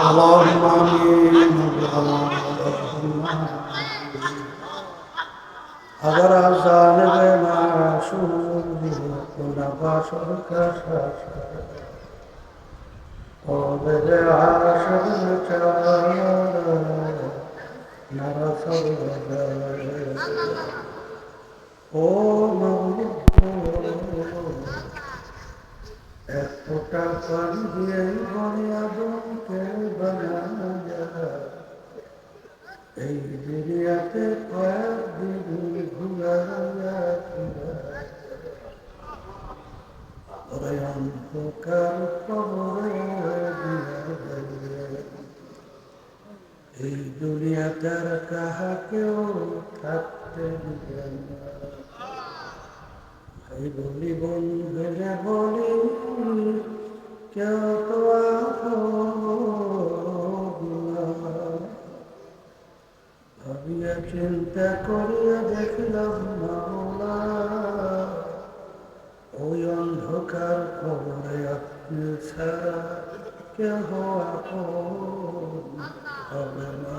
اللهم امين اگر جانب معشوق کن باشد ও এক ফোঁটা পানি এই দুনিয়াতে কয়েকদিন দুনিয়াটার কাহাকেও থাকতে দিবেন না। এই বলি, বন্ধুরে বলি, কেউ তো ভাবিয়া চিন্তা করিয়া দেখলাম মামলা ওই অন্ধকার খবরে আপনি ছাড়া কেহ হবে না।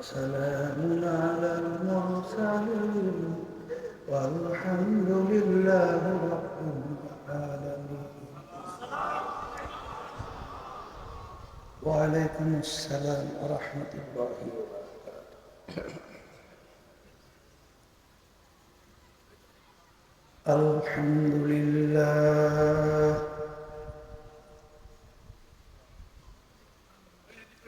وسلام على المرسلين والحمد لله رب العالمين. وعليكم السلام ورحمة الله وبركاته. الحمد لله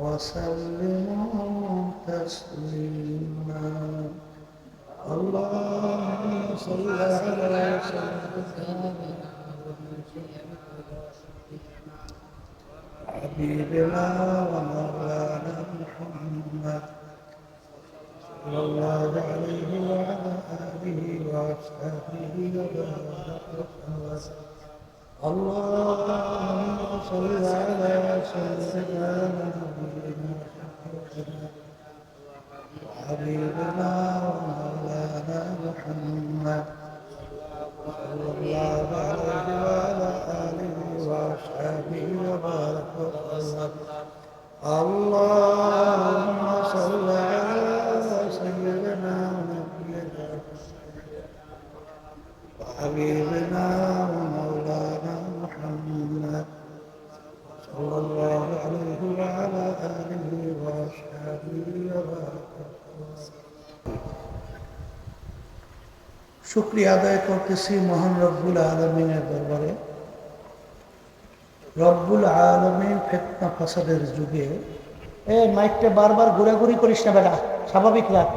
وسلموا تسليما. اللهم صل على حبيبنا ومولانا محمد. صلى الله عليه وعلى آله وأصحابه وسلم. اللهم صل على سيدنا نبينا وحبيبنا ومولانا مولانا محمد صلى الله عليه وعلى آله وأصحابه وبارك وسلم اللهم صل على سيدنا ونبينا وحبيبنا শুক্রিয়া আদায় করতেছি মহান রব্বুল আলমিনের দরবারে। রব্বুল আলমিন ফেতনা ফাসাদের যুগে। এ, মাইকটা বারবার ঘোরাঘুরি করিস না বেটা, স্বাভাবিক রাখ।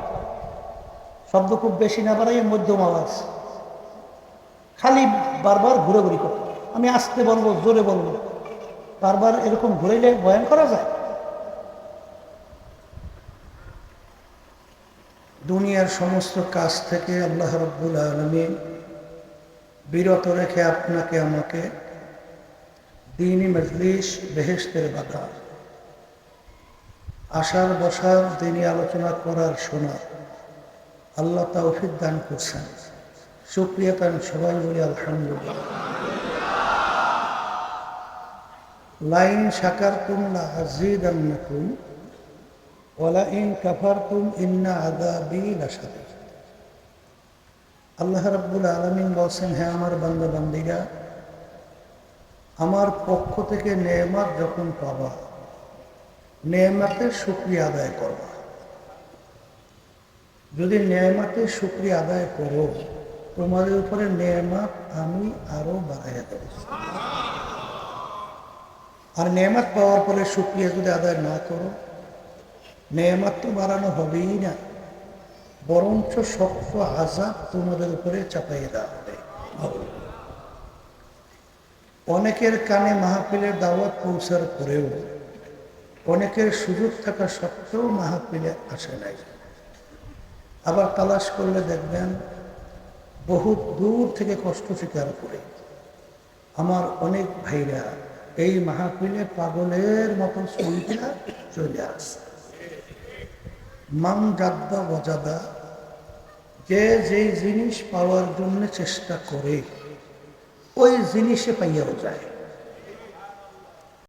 শব্দ খুব বেশি না বাড়াই মধ্যম আওয়াজ খালি বারবার ঘুরাঘুরি কর। আমি আসতে বলব, জোরে বলব। বারবার এরকম ঘুরাইলে বয়ান করা যায় দুনিয়ার সমস্ত কাজ থেকে আল্লাহ রব্বুল আলমী বিরত রেখে আপনাকে আমাকে দিনী মজলিস বেহেস্তের বাধা আসার বসার দিনই আলোচনা করার শোনার আল্লাহ তৌফিক দান করছেন। সুপ্রিয়া তান সবাই বলি আলহামদুলিল্লাহ। লাইন সাকার তুমলা আজিদ আন্নাকুম কাফারতুম ইন্না আল্লাহ রাব্বুল আলমিন বলছেন হ্যাঁ আমার বান্দা বান্দিরা আমার পক্ষ থেকে নেয়ামত যখন পাবা, নেয়ামতের শুক্রিয়া আদায় করবা। যদি নেয়ামতের শুক্রিয়া আদায় করো, তোমাদের উপরে নেয়ামত আমি আরও বাড়াইয়া দেব। আর নেয়ামত পাওয়ার পরে শুক্রিয়া যদি আদায় না করো নেয়ামত তো বাড়ানো হবেই না। বরঞ্চ শক্ত আজাব তোমাদের উপরে চাপাইয়ে দেওয়া হবে। অনেকের কানে মাহফিলের দাওয়াত পৌঁছার পরেও, অনেকের সুযোগ থাকা সত্ত্বেও মাহফিলে আসে নাই। আবার তালাশ করলে দেখবেন বহু দূর থেকে কষ্ট স্বীকার করে। আমার অনেক ভাইরা এই মাহফিলে পাগলের মতন শুনতে চলে আসে মান গাদ্দা বজাদা যে যেই জিনিস পাওয়ার জন্য চেষ্টা করে ওই জিনিসে পাইয়াও যায়।